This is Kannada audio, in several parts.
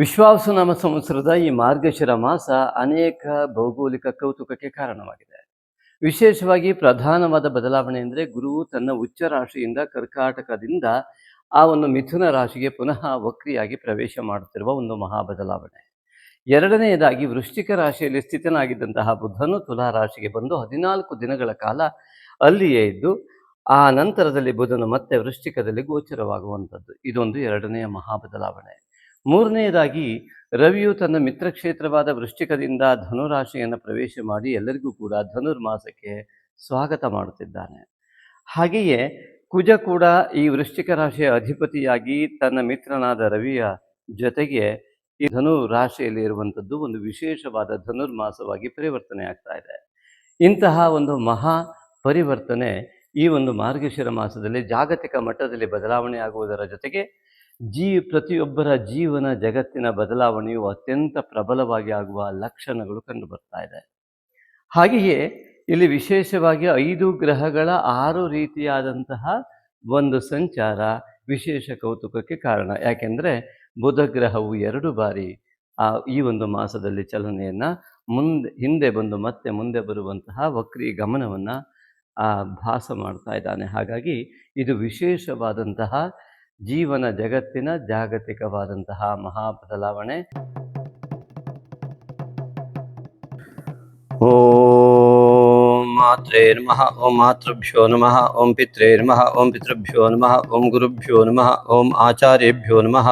ವಿಶ್ವಾವಸುನಾಮ ಸಂವತ್ಸರದ ಈ ಮಾರ್ಗಶಿರ ಮಾಸ ಅನೇಕ ಭೌಗೋಳಿಕ ಕೌತುಕಕ್ಕೆ ಕಾರಣವಾಗಿದೆ. ವಿಶೇಷವಾಗಿ ಪ್ರಧಾನವಾದ ಬದಲಾವಣೆ ಅಂದರೆ ಗುರುವು ತನ್ನ ಉಚ್ಚ ರಾಶಿಯಿಂದ ಕರ್ಕಾಟಕದಿಂದ ಆ ಒಂದು ಮಿಥುನ ರಾಶಿಗೆ ಪುನಃ ವಕ್ರಿಯಾಗಿ ಪ್ರವೇಶ ಮಾಡುತ್ತಿರುವ ಒಂದು ಮಹಾ ಬದಲಾವಣೆ ಎರಡನೆಯದಾಗಿ ವೃಶ್ಚಿಕ ರಾಶಿಯಲ್ಲಿ ಸ್ಥಿತನಾಗಿದ್ದಂತಹ ಬುಧನು ತುಲಾ ರಾಶಿಗೆ ಬಂದು ಹದಿನಾಲ್ಕು ದಿನಗಳ ಕಾಲ ಅಲ್ಲಿಯೇ ಇದ್ದು, ಆ ನಂತರದಲ್ಲಿ ಬುಧನು ಮತ್ತೆ ವೃಶ್ಚಿಕದಲ್ಲಿ ಗೋಚರವಾಗುವಂಥದ್ದು. ಇದೊಂದು ಎರಡನೆಯ ಮಹಾ ಬದಲಾವಣೆ ಮೂರನೆಯದಾಗಿ ರವಿಯು ತನ್ನ ಮಿತ್ರಕ್ಷೇತ್ರವಾದ ವೃಶ್ಚಿಕದಿಂದ ಧನುರಾಶಿಯನ್ನು ಪ್ರವೇಶ ಮಾಡಿ ಎಲ್ಲರಿಗೂ ಕೂಡ ಧನುರ್ಮಾಸಕ್ಕೆ ಸ್ವಾಗತ ಮಾಡುತ್ತಿದ್ದಾನೆ. ಹಾಗೆಯೇ, ಕುಜ ಕೂಡ ಈ ವೃಶ್ಚಿಕ ರಾಶಿಯ ಅಧಿಪತಿಯಾಗಿ ತನ್ನ ಮಿತ್ರನಾದ ರವಿಯ ಜೊತೆಗೆ ಈ ಧನು ರಾಶಿಯಲ್ಲಿ ಇರುವಂಥದ್ದು ಒಂದು ವಿಶೇಷವಾದ ಧನುರ್ಮಾಸವಾಗಿ ಪರಿವರ್ತನೆ ಆಗ್ತಾ ಇದೆ. ಇಂತಹ ಒಂದು ಮಹಾ ಪರಿವರ್ತನೆ ಈ ಒಂದು ಮಾರ್ಗಶಿರ ಮಾಸದಲ್ಲಿ ಜಾಗತಿಕ ಮಟ್ಟದಲ್ಲಿ ಬದಲಾವಣೆ ಆಗುವುದರ ಜೊತೆಗೆ ಜೀ, ಪ್ರತಿಯೊಬ್ಬರ ಜೀವನ ಜಗತ್ತಿನ ಬದಲಾವಣೆಯು ಅತ್ಯಂತ ಪ್ರಬಲವಾಗಿ ಆಗುವ ಲಕ್ಷಣಗಳು ಕಂಡುಬರ್ತಾ ಇದೆ. ಹಾಗೆಯೇ ಇಲ್ಲಿ ವಿಶೇಷವಾಗಿ ಐದು ಗ್ರಹಗಳ ಆರು ರೀತಿಯಾದಂತಹ ಒಂದು ಸಂಚಾರ ವಿಶೇಷ ಕೌತುಕಕ್ಕೆ ಕಾರಣ. ಯಾಕೆಂದರೆ ಬುಧ ಗ್ರಹವು ಎರಡು ಬಾರಿ ಆ ಈ ಒಂದು ಮಾಸದಲ್ಲಿ ಚಲನೆಯನ್ನು ಮುಂದೆ, ಹಿಂದೆ ಬಂದು ಮತ್ತೆ ಮುಂದೆ ಬರುವಂತಹ ವಕ್ರಿ ಗಮನವನ್ನು ಭಾಸ ಮಾಡ್ತಾ ಇದ್ದಾನೆ. ಹಾಗಾಗಿ ಇದು ವಿಶೇಷವಾದಂತಹ ಜೀವನ ಜಗತ್ತಿನ ಜಾಗತಿಕವಾದಂತಹ ಮಹಾ ಬದಲಾವಣೆ ಓಂ ಮಾತ್ರೇ ನಮಃ ಓಂ ಮಾತೃಭ್ಯೋ ನಮಃ ಓಂ ಪಿತ್ರೇ ನಮಃ ಓಂ ಪಿತೃಭ್ಯೋ ನಮಃ ಓಂ ಗುರುಭ್ಯೋ ನಮಃ ಓಂ ಆಚಾರ್ಯೇಭ್ಯೋ ನಮಃ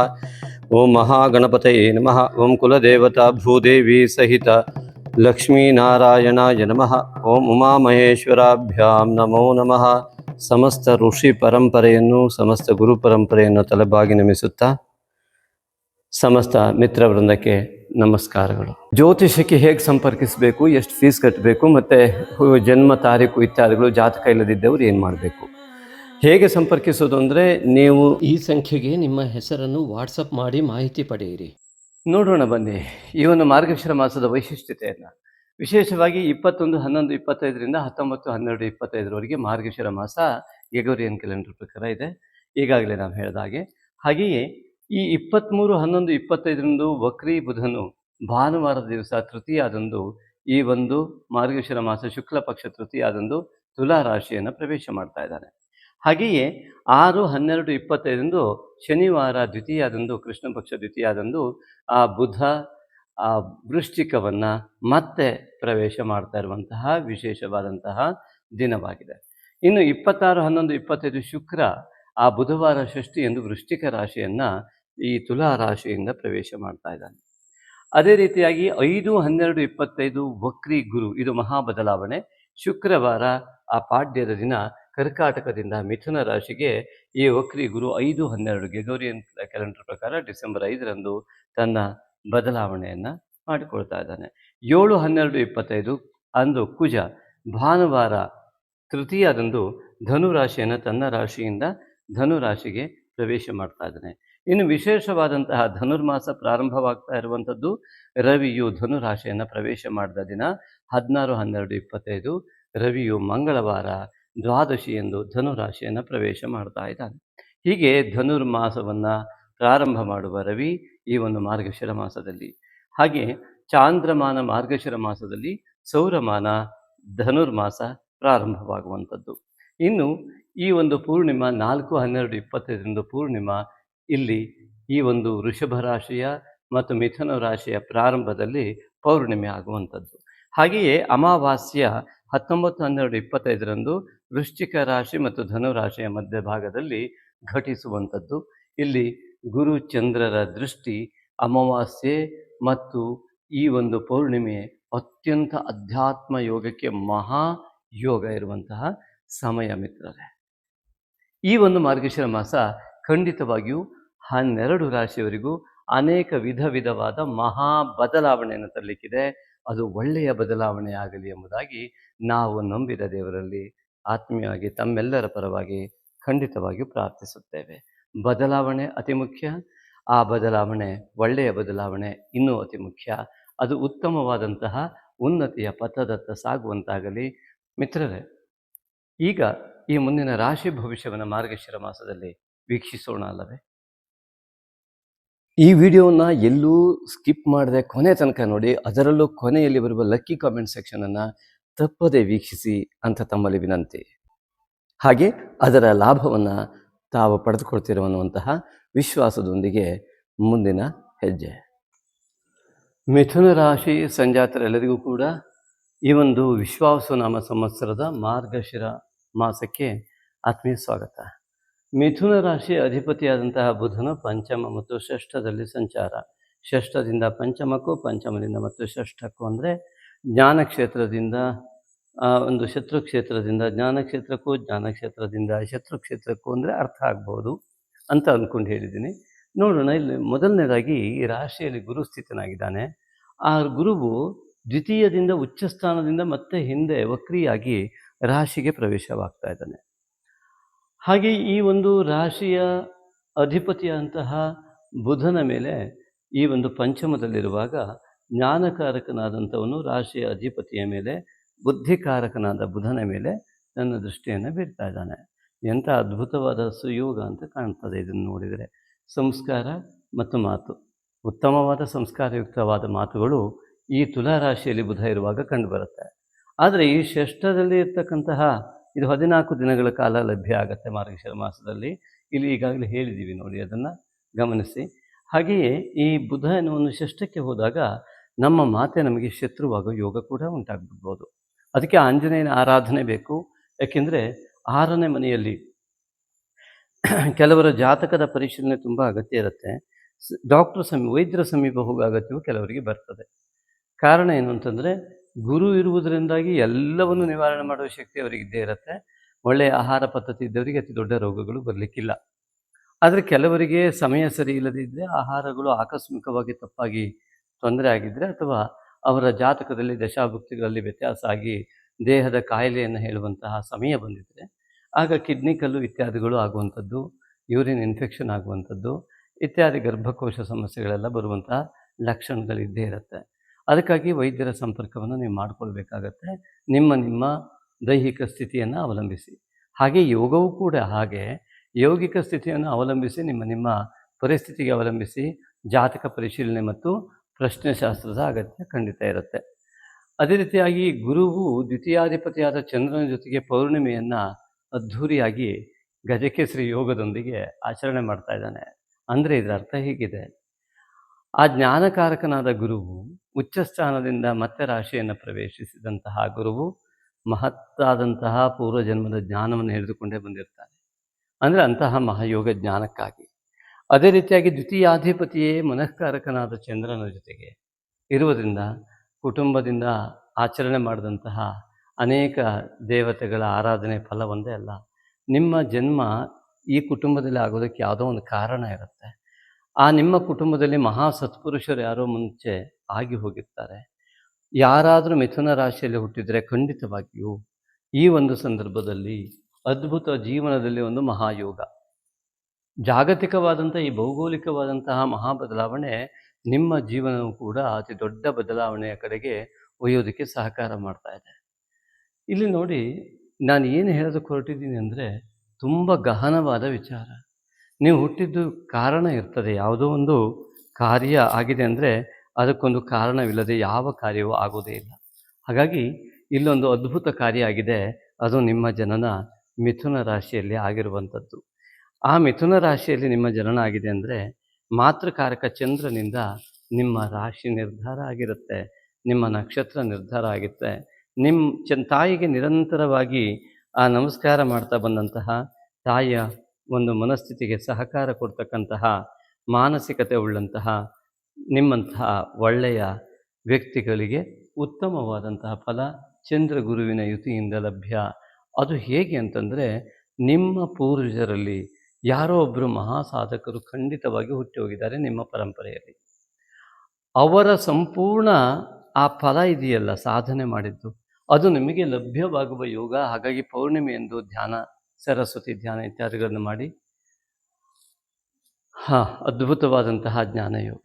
ಓಂ ಮಹಾಗಣಪತಯೇ ನಮಃ ಓಂ ಕುಲದೇವತಾ ಭೂದೇವಿ ಸಹಿತ ಲಕ್ಷ್ಮೀನಾರಾಯಣಾಯ ನಮಃ ಓಂ ಉಮಾಮಹೇಶ್ವರಾಭ್ಯಾಂ ನಮೋ ನಮಃ ಸಮಸ್ತ ಋಷಿ ಪರಂಪರೆಯನ್ನು, ಸಮಸ್ತ ಗುರು ಪರಂಪರೆಯನ್ನು ತಲೆಬಾಗಿ ನಮಿಸುತ್ತಾ ಸಮಸ್ತ ಮಿತ್ರ ವೃಂದಕ್ಕೆ ನಮಸ್ಕಾರಗಳು. ಜ್ಯೋತಿಷಕ್ಕೆ ಹೇಗೆ ಸಂಪರ್ಕಿಸಬೇಕು, ಎಷ್ಟು ಫೀಸ್ ಕಟ್ಟಬೇಕು ಮತ್ತು ಜನ್ಮ ತಾರೀಕು ಇತ್ಯಾದಿಗಳು, ಜಾತಕ ಇಲ್ಲದಿದ್ದವರು ಏನು ಮಾಡಬೇಕು? ಹೇಗೆ ಸಂಪರ್ಕಿಸೋದು ಅಂದರೆ ನೀವು ಈ ಸಂಖ್ಯೆಗೆ ನಿಮ್ಮ ಹೆಸರನ್ನು ವಾಟ್ಸಪ್ ಮಾಡಿ ಮಾಹಿತಿ ಪಡೆಯಿರಿ. ನೋಡೋಣ ಬನ್ನಿ, ಈ ಒಂದು ಮಾರ್ಗಶಿರ ಮಾಸದ ವೈಶಿಷ್ಟ್ಯತೆಯನ್ನು ವಿಶೇಷವಾಗಿ ಇಪ್ಪತ್ತೊಂದು, ಹನ್ನೊಂದು, ಇಪ್ಪತ್ತೈದರಿಂದ ಹತ್ತೊಂಬತ್ತು, ಹನ್ನೆರಡು, ಇಪ್ಪತ್ತೈದರವರೆಗೆ ಮಾರ್ಗಶಿರ ಮಾಸ ಎಗೋರಿಯನ್ ಕ್ಯಾಲೆಂಡರ್ ಪ್ರಕಾರ ಇದೆ. ಈಗಾಗಲೇ ನಾವು ಹೇಳಿದ ಹಾಗೆ. ಹಾಗೆಯೇ ಈ ಇಪ್ಪತ್ತ್ಮೂರು ಹನ್ನೊಂದು, ಇಪ್ಪತ್ತೈದರಂದು ವಕ್ರಿ ಬುಧನು ಭಾನುವಾರದ ದಿವಸ ತೃತೀಯಾದಂದು ಈ ಒಂದು ಮಾರ್ಗಶಿರ ಮಾಸ ಶುಕ್ಲ ಪಕ್ಷ ತೃತೀಯಾದಂದು ತುಲಾ ರಾಶಿಯನ್ನು ಪ್ರವೇಶ ಮಾಡ್ತಾ ಇದ್ದಾನೆ. ಹಾಗೆಯೇ ಆರು, ಹನ್ನೆರಡು, ಇಪ್ಪತ್ತೈದರಂದು ಶನಿವಾರ ದ್ವಿತೀಯಾದಂದು, ಕೃಷ್ಣ ಪಕ್ಷ ದ್ವಿತೀಯಾದಂದು ಆ ಬುಧ ಆ ವೃಶ್ಚಿಕವನ್ನು ಮತ್ತೆ ಪ್ರವೇಶ ಮಾಡ್ತಾ ಇರುವಂತಹ ವಿಶೇಷವಾದಂತಹ ದಿನವಾಗಿದೆ. ಇನ್ನು ಇಪ್ಪತ್ತಾರು, ಹನ್ನೊಂದು, ಇಪ್ಪತ್ತೈದು ಶುಕ್ರ ಆ ಬುಧವಾರ ಷಷ್ಠಿ ಎಂದು ವೃಶ್ಚಿಕ ರಾಶಿಯನ್ನು ಈ ತುಲಾ ರಾಶಿಯಿಂದ ಪ್ರವೇಶ ಮಾಡ್ತಾ ಇದ್ದಾನೆ. ಅದೇ ರೀತಿಯಾಗಿ ಐದು, ಹನ್ನೆರಡು, ಇಪ್ಪತ್ತೈದು ವಕ್ರಿ ಗುರು, ಇದು ಮಹಾ ಬದಲಾವಣೆ ಶುಕ್ರವಾರ ಆ ಪಾಡ್ಯದ ದಿನ ಕರ್ಕಾಟಕದಿಂದ ಮಿಥುನ ರಾಶಿಗೆ ಈ ವಕ್ರಿ ಗುರು ಐದು, ಹನ್ನೆರಡು ಗೆಗೋರಿಯನ್ ಕ್ಯಾಲೆಂಡರ್ ಪ್ರಕಾರ ಡಿಸೆಂಬರ್ ಐದರಂದು ತನ್ನ ಬದಲಾವಣೆಯನ್ನು ಮಾಡಿಕೊಳ್ತಾ ಇದ್ದಾನೆ. ಏಳು ಹನ್ನೆರಡು ಇಪ್ಪತ್ತೈದು ಅಂದು ಕುಜ ಭಾನುವಾರ ತೃತೀಯದಂದು ಧನುರಾಶಿಯನ್ನು ತನ್ನ ರಾಶಿಯಿಂದ ಧನುರಾಶಿಗೆ ಪ್ರವೇಶ ಮಾಡ್ತಾ ಇದ್ದಾನೆ. ಇನ್ನು ವಿಶೇಷವಾದಂತಹ ಧನುರ್ಮಾಸ ಪ್ರಾರಂಭವಾಗ್ತಾ ಇರುವಂಥದ್ದು ರವಿಯು ಧನುರಾಶಿಯನ್ನು ಪ್ರವೇಶ ಮಾಡಿದ ದಿನ ಹದಿನಾರು ಹನ್ನೆರಡು ಇಪ್ಪತ್ತೈದು ರವಿಯು ಮಂಗಳವಾರ ದ್ವಾದಶಿ ಎಂದು ಧನುರಾಶಿಯನ್ನು ಪ್ರವೇಶ ಮಾಡ್ತಾ ಇದ್ದಾನೆ. ಹೀಗೆ ಧನುರ್ಮಾಸವನ್ನು ಪ್ರಾರಂಭ ಮಾಡುವ ರವಿ ಈ ಒಂದು ಮಾರ್ಗಶಿರ ಮಾಸದಲ್ಲಿ. ಹಾಗೆ ಚಾಂದ್ರಮಾನ ಮಾರ್ಗಶಿರ ಮಾಸದಲ್ಲಿ ಸೌರಮಾನ ಧನುರ್ಮಾಸ ಪ್ರಾರಂಭವಾಗುವಂಥದ್ದು. ಇನ್ನು ಈ ಒಂದು ಪೂರ್ಣಿಮಾ ನಾಲ್ಕು, ಹನ್ನೆರಡು, ಇಪ್ಪತ್ತೈದರಿಂದ ಪೂರ್ಣಿಮಾ ಇಲ್ಲಿ ಈ ಒಂದು ವೃಷಭ ರಾಶಿಯ ಮತ್ತು ಮಿಥುನ ರಾಶಿಯ ಪ್ರಾರಂಭದಲ್ಲಿ ಪೌರ್ಣಿಮೆ ಆಗುವಂಥದ್ದು. ಹಾಗೆಯೇ ಅಮಾವಾಸ್ಯ ಹತ್ತೊಂಬತ್ತು, ಹನ್ನೆರಡು, ಇಪ್ಪತ್ತೈದರಂದು ವೃಶ್ಚಿಕ ರಾಶಿ ಮತ್ತು ಧನುರಾಶಿಯ ಮಧ್ಯಭಾಗದಲ್ಲಿ ಘಟಿಸುವಂಥದ್ದು. ಇಲ್ಲಿ ಗುರು ಚಂದ್ರರ ದೃಷ್ಟಿ ಅಮಾವಾಸ್ಯೆ ಮತ್ತು ಈ ಒಂದು ಪೌರ್ಣಿಮೆ ಅತ್ಯಂತ ಅಧ್ಯಾತ್ಮ ಯೋಗಕ್ಕೆ ಮಹಾ ಯೋಗ ಇರುವಂತಹ ಸಮಯ ಮಿತ್ರರೇ. ಈ ಒಂದು ಮಾರ್ಗಶಿರ ಮಾಸ ಖಂಡಿತವಾಗಿಯೂ ಹನ್ನೆರಡು ರಾಶಿಯವರಿಗೂ ಅನೇಕ ವಿಧ ವಿಧವಾದ ಮಹಾ ಬದಲಾವಣೆಯನ್ನು ತರಲಿಕ್ಕಿದೆ. ಅದು ಒಳ್ಳೆಯ ಬದಲಾವಣೆ ಆಗಲಿ ಎಂಬುದಾಗಿ ನಾವು ನಂಬಿದ ದೇವರಲ್ಲಿ ಆತ್ಮೀಯವಾಗಿ ತಮ್ಮೆಲ್ಲರ ಪರವಾಗಿ ಖಂಡಿತವಾಗಿಯೂ ಪ್ರಾರ್ಥಿಸುತ್ತೇವೆ. ಬದಲಾವಣೆ ಅತಿ ಮುಖ್ಯ. ಆ ಬದಲಾವಣೆ, ಒಳ್ಳೆಯ ಬದಲಾವಣೆ ಇನ್ನೂ ಅತಿ ಮುಖ್ಯ. ಅದು ಉತ್ತಮವಾದಂತಹ ಉನ್ನತಿಯ ಪಥದತ್ತ ಸಾಗುವಂತಾಗಲಿ. ಮಿತ್ರರೇ, ಈಗ ಈ ಮುಂದಿನ ರಾಶಿ ಭವಿಷ್ಯವನ್ನು ಮಾರ್ಗಶಿರ ಮಾಸದಲ್ಲಿ ವೀಕ್ಷಿಸೋಣ ಅಲ್ಲವೇ? ಈ ವಿಡಿಯೋನ ಎಲ್ಲೂ ಸ್ಕಿಪ್ ಮಾಡದೆ ಕೊನೆ ತನಕ ನೋಡಿ, ಅದರಲ್ಲೂ ಕೊನೆಯಲ್ಲಿ ಬರುವ ಲಕ್ಕಿ ಕಾಮೆಂಟ್ ಸೆಕ್ಷನನ್ನು ತಪ್ಪದೇ ವೀಕ್ಷಿಸಿ ಅಂತ ತಮ್ಮಲ್ಲಿ ವಿನಂತಿ. ಹಾಗೆ ಅದರ ಲಾಭವನ್ನು ತಾವು ಪಡೆದುಕೊಳ್ತಿರುವಂತಹ ವಿಶ್ವಾಸದೊಂದಿಗೆ ಮುಂದಿನ ಹೆಜ್ಜೆ. ಮಿಥುನ ರಾಶಿ ಸಂಜಾತರೆಲ್ಲರಿಗೂ ಕೂಡ ಈ ಒಂದು ವಿಶ್ವಾಸನಾಮ ಸಂವತ್ಸರದ ಮಾರ್ಗಶಿರ ಮಾಸಕ್ಕೆ ಆತ್ಮೀಯ ಸ್ವಾಗತ. ಮಿಥುನ ರಾಶಿ ಅಧಿಪತಿಯಾದಂತಹ ಬುಧನು ಪಂಚಮ ಮತ್ತು ಷಷ್ಠದಲ್ಲಿ ಸಂಚಾರ. ಷಷ್ಠದಿಂದ ಪಂಚಮಕ್ಕೂ ಪಂಚಮದಿಂದ ಮತ್ತು ಷಷ್ಠಕ್ಕೂ ಅಂದರೆ ಜ್ಞಾನ ಕ್ಷೇತ್ರದಿಂದ ಆ, ಒಂದು ಶತ್ರು ಕ್ಷೇತ್ರದಿಂದ ಜ್ಞಾನ ಕ್ಷೇತ್ರಕ್ಕೂ ಜ್ಞಾನ ಕ್ಷೇತ್ರದಿಂದ ಶತ್ರು ಕ್ಷೇತ್ರಕ್ಕೂ ಅಂದರೆ ಅರ್ಥ ಆಗ್ಬೋದು ಅಂತ ಅಂದ್ಕೊಂಡು ಹೇಳಿದ್ದೀನಿ. ನೋಡೋಣ ಇಲ್ಲಿ ಮೊದಲನೇದಾಗಿ ಈ ರಾಶಿಯಲ್ಲಿ ಗುರು ಸ್ಥಿತನಾಗಿದ್ದಾನೆ. ಆ ಗುರುವು ದ್ವಿತೀಯದಿಂದ ಉಚ್ಚ ಸ್ಥಾನದಿಂದ ಮತ್ತೆ ಹಿಂದೆ ವಕ್ರಿಯಾಗಿ ರಾಶಿಗೆ ಪ್ರವೇಶವಾಗ್ತಾ ಇದ್ದಾನೆ. ಹಾಗೆ ಈ ಒಂದು ರಾಶಿಯ ಅಧಿಪತಿಯಂತಹ ಬುಧನ ಮೇಲೆ ಈ ಒಂದು ಪಂಚಮದಲ್ಲಿರುವಾಗ ಜ್ಞಾನಕಾರಕನಾದಂಥವನು ರಾಶಿಯ ಅಧಿಪತಿಯ ಮೇಲೆ ಬುದ್ಧಿಕಾರಕನಾದ ಬುಧನ ಮೇಲೆ ನನ್ನ ದೃಷ್ಟಿಯನ್ನು ಬೀರ್ತಾ ಇದ್ದಾನೆ. ಎಂಥ ಅದ್ಭುತವಾದ ಸುಯೋಗ ಅಂತ ಕಾಣ್ತದೆ ಇದನ್ನು ನೋಡಿದರೆ. ಸಂಸ್ಕಾರ ಮತ್ತು ಮಾತು. ಉತ್ತಮವಾದ ಸಂಸ್ಕಾರಯುಕ್ತವಾದ ಮಾತುಗಳು ಈ ತುಲಾ ರಾಶಿಯಲ್ಲಿ ಬುಧ ಇರುವಾಗ ಕಂಡುಬರುತ್ತೆ ಆದರೆ ಈ ಷಷ್ಠದಲ್ಲಿ ಇರ್ತಕ್ಕಂತಹ ಇದು ಹದಿನಾಲ್ಕು ದಿನಗಳ ಕಾಲ ಲಭ್ಯ ಆಗುತ್ತೆ ಮಾರ್ಗಶಿರ ಮಾಸದಲ್ಲಿ. ಇಲ್ಲಿ ಈಗಾಗಲೇ ಹೇಳಿದ್ದೀವಿ ನೋಡಿ ಅದನ್ನು ಗಮನಿಸಿ. ಹಾಗೆಯೇ ಈ ಬುಧ ಎನ್ನುವನ್ನು ಷಷ್ಠಕ್ಕೆ ಹೋದಾಗ ನಮ್ಮ ಮಾತೆ ನಮಗೆ ಶತ್ರುವಾಗ ಯೋಗ ಕೂಡ ಉಂಟಾಗ್ಬಿಡ್ಬೋದು. ಅದಕ್ಕೆ ಆಂಜನೇಯನ ಆರಾಧನೆ ಬೇಕು. ಯಾಕೆಂದರೆ ಆರನೇ ಮನೆಯಲ್ಲಿ ಕೆಲವರ ಜಾತಕದ ಪರಿಶೀಲನೆ ತುಂಬ ಅಗತ್ಯ ಇರುತ್ತೆ. ಡಾಕ್ಟರ್ ಸಮೀಪ ವೈದ್ಯರ ಸಮೀಪ ಹೋಗೋ ಅಗತ್ಯವು ಕೆಲವರಿಗೆ ಬರ್ತದೆ. ಕಾರಣ ಏನು ಅಂತಂದರೆ ಗುರು ಇರುವುದರಿಂದಾಗಿ ಎಲ್ಲವನ್ನು ನಿವಾರಣೆ ಮಾಡುವ ಶಕ್ತಿ ಅವರಿಗೆ ಇದ್ದೇ ಇರುತ್ತೆ. ಒಳ್ಳೆಯ ಆಹಾರ ಪದ್ಧತಿ ಇದ್ದವರಿಗೆ ಅತಿ ದೊಡ್ಡ ರೋಗಗಳು ಬರಲಿಕ್ಕಿಲ್ಲ. ಆದರೆ ಕೆಲವರಿಗೆ ಸಮಯ ಸರಿ ಇಲ್ಲದಿದ್ದರೆ ಆಹಾರಗಳು ಆಕಸ್ಮಿಕವಾಗಿ ತಪ್ಪಾಗಿ ತೊಂದರೆ ಆಗಿದ್ದರೆ ಅಥವಾ ಅವರ ಜಾತಕದಲ್ಲಿ ದಶಾಭುಕ್ತಿಗಳಲ್ಲಿ ವ್ಯತ್ಯಾಸ ಆಗಿ ದೇಹದ ಕಾಯಿಲೆಯನ್ನು ಹೇಳುವಂತಹ ಸಮಯ ಬಂದಿದೆ. ಆಗ ಕಿಡ್ನಿ ಕಲ್ಲು ಇತ್ಯಾದಿಗಳು ಆಗುವಂಥದ್ದು, ಯೂರಿನ್ ಇನ್ಫೆಕ್ಷನ್ ಆಗುವಂಥದ್ದು ಇತ್ಯಾದಿ ಗರ್ಭಕೋಶ ಸಮಸ್ಯೆಗಳೆಲ್ಲ ಬರುವಂತಹ ಲಕ್ಷಣಗಳಿದ್ದೇ ಇರುತ್ತೆ. ಅದಕ್ಕಾಗಿ ವೈದ್ಯರ ಸಂಪರ್ಕವನ್ನು ನೀವು ಮಾಡಿಕೊಳ್ಬೇಕಾಗತ್ತೆ. ನಿಮ್ಮ ನಿಮ್ಮ ದೈಹಿಕ ಸ್ಥಿತಿಯನ್ನು ಅವಲಂಬಿಸಿ. ಹಾಗೆ ಯೋಗವೂ ಕೂಡ ಹಾಗೆ. ಯೋಗಿಕ ಸ್ಥಿತಿಯನ್ನು ಅವಲಂಬಿಸಿ, ನಿಮ್ಮ ನಿಮ್ಮ ಪರಿಸ್ಥಿತಿಗೆ ಅವಲಂಬಿಸಿ ಜಾತಕ ಪರಿಶೀಲನೆ ಮತ್ತು ಪ್ರಶ್ನೆಶಾಸ್ತ್ರದ ಅಗತ್ಯ ಖಂಡಿತ ಇರುತ್ತೆ. ಅದೇ ರೀತಿಯಾಗಿ ಗುರುವು ದ್ವಿತೀಯಾಧಿಪತಿಯಾದ ಚಂದ್ರನ ಜೊತೆಗೆ ಪೌರ್ಣಿಮೆಯನ್ನು ಅದ್ಧೂರಿಯಾಗಿ ಗಜಕೇಸರಿ ಯೋಗದೊಂದಿಗೆ ಆಚರಣೆ ಮಾಡ್ತಾ ಇದ್ದಾನೆ. ಅಂದರೆ ಇದರ ಅರ್ಥ ಹೀಗಿದೆ. ಆ ಜ್ಞಾನಕಾರಕನಾದ ಗುರುವು ಉಚ್ಚ ಸ್ಥಾನದಿಂದ ಮತ್ತೆ ರಾಶಿಯನ್ನು ಪ್ರವೇಶಿಸಿದಂತಹ ಗುರುವು ಮಹತ್ತಾದಂತಹ ಪೂರ್ವಜನ್ಮದ ಜ್ಞಾನವನ್ನು ಹಿಡಿದುಕೊಂಡೇ ಬಂದಿರ್ತಾನೆ. ಅಂದರೆ ಅಂತಹ ಮಹಾಯೋಗ ಜ್ಞಾನಕ್ಕಾಗಿ. ಅದೇ ರೀತಿಯಾಗಿ ದ್ವಿತೀಯಾಧಿಪತಿಯೇ ಮನಃಕಾರಕನಾದ ಚಂದ್ರನ ಜೊತೆಗೆ. ಇರುವುದರಿಂದ ಕುಟುಂಬದಿಂದ ಆಚರಣೆ ಮಾಡಿದಂತಹ ಅನೇಕ ದೇವತೆಗಳ ಆರಾಧನೆ ಫಲ ಒಂದೇ ಅಲ್ಲ. ನಿಮ್ಮ ಜನ್ಮ ಈ ಕುಟುಂಬದಲ್ಲಿ ಆಗೋದಕ್ಕೆ ಯಾವುದೋ ಒಂದು ಕಾರಣ ಇರುತ್ತೆ. ಆ ನಿಮ್ಮ ಕುಟುಂಬದಲ್ಲಿ ಮಹಾ ಸತ್ಪುರುಷರು ಯಾರೋ ಮುಂಚೆ ಆಗಿ ಹೋಗಿರ್ತಾರೆ. ಯಾರಾದರೂ ಮಿಥುನ ರಾಶಿಯಲ್ಲಿ ಹುಟ್ಟಿದರೆ ಖಂಡಿತವಾಗಿಯೂ ಈ ಒಂದು ಸಂದರ್ಭದಲ್ಲಿ ಅದ್ಭುತ ಜೀವನದಲ್ಲಿ ಒಂದು ಮಹಾಯೋಗ. ಜಾಗತಿಕವಾದಂಥ, ಈ ಭೌಗೋಳಿಕವಾದಂತಹ ಮಹಾ ಬದಲಾವಣೆ ನಿಮ್ಮ ಜೀವನವೂ ಕೂಡ ಅತಿ ದೊಡ್ಡ ಬದಲಾವಣೆಯ ಕಡೆಗೆ ಒಯ್ಯೋದಕ್ಕೆ ಸಹಕಾರ ಮಾಡ್ತಾ ಇದೆ. ಇಲ್ಲಿ ನೋಡಿ, ನಾನು ಏನು ಹೇಳೋದಕ್ಕೆ ಹೊರಟಿದ್ದೀನಿ ಅಂದರೆ, ತುಂಬ ಗಹನವಾದ ವಿಚಾರ. ನೀವು ಹುಟ್ಟಿದ್ದು ಕಾರಣ ಇರ್ತದೆ, ಯಾವುದೋ ಒಂದು ಕಾರ್ಯ ಆಗಿದೆ ಅಂದರೆ, ಅದಕ್ಕೊಂದು ಕಾರಣವಿಲ್ಲದೆ ಯಾವ ಕಾರ್ಯವೂ ಆಗೋದೇ ಇಲ್ಲ. ಹಾಗಾಗಿ, ಇಲ್ಲೊಂದು ಅದ್ಭುತ ಕಾರ್ಯ ಆಗಿದೆ, ಅದು ನಿಮ್ಮ ಜನನ ಮಿಥುನ ರಾಶಿಯಲ್ಲಿ ಆಗಿರುವಂಥದ್ದು. ಆ ಮಿಥುನ ರಾಶಿಯಲ್ಲಿ ನಿಮ್ಮ ಜನನ ಆಗಿದೆ ಅಂದರೆ ಮಾತೃಕಾರಕ ಚಂದ್ರನಿಂದ ನಿಮ್ಮ ರಾಶಿ ನಿರ್ಧಾರ ಆಗಿರುತ್ತೆ, ನಿಮ್ಮ ನಕ್ಷತ್ರ ನಿರ್ಧಾರ ಆಗುತ್ತೆ ನಿಮ್ಮ ಚನ್ ತಾಯಿಗೆ ನಿರಂತರವಾಗಿ ಆ ನಮಸ್ಕಾರ ಮಾಡ್ತಾ ಬಂದಂತಹ ತಾಯಿಯ ಒಂದು ಮನಸ್ಥಿತಿಗೆ ಸಹಕಾರ ಕೊಡ್ತಕ್ಕಂತಹ ಮಾನಸಿಕತೆ ಉಳ್ಳಂತಹ ನಿಮ್ಮಂತಹ ಒಳ್ಳೆಯ ವ್ಯಕ್ತಿಗಳಿಗೆ ಉತ್ತಮವಾದಂತಹ ಫಲ ಚಂದ್ರ ಗುರುವಿನ ಯುತಿಯಿಂದ ಲಭ್ಯ. ಅದು ಹೇಗೆ ಅಂತಂದರೆ ನಿಮ್ಮ ಪೂರ್ವಜರಲ್ಲಿ ಯಾರೋ ಒಬ್ಬರು ಮಹಾ ಸಾಧಕರು ಖಂಡಿತವಾಗಿ ಹುಟ್ಟಿ ಹೋಗಿದ್ದಾರೆ ನಿಮ್ಮ ಪರಂಪರೆಯಲ್ಲಿ. ಅವರ ಸಂಪೂರ್ಣ ಆ ಫಲ ಇದೆಯಲ್ಲ ಸಾಧನೆ ಮಾಡಿದ್ದು? ಅದು ನಿಮಗೆ ಲಭ್ಯವಾಗುವ ಯೋಗ, ಹಾಗಾಗಿ ಪೌರ್ಣಿಮೆ ಎಂದು ಧ್ಯಾನ, ಸರಸ್ವತಿ ಧ್ಯಾನ ಇತ್ಯಾದಿಗಳನ್ನು ಮಾಡಿ. ಹಾ, ಅದ್ಭುತವಾದಂತಹ ಜ್ಞಾನಯೋಗ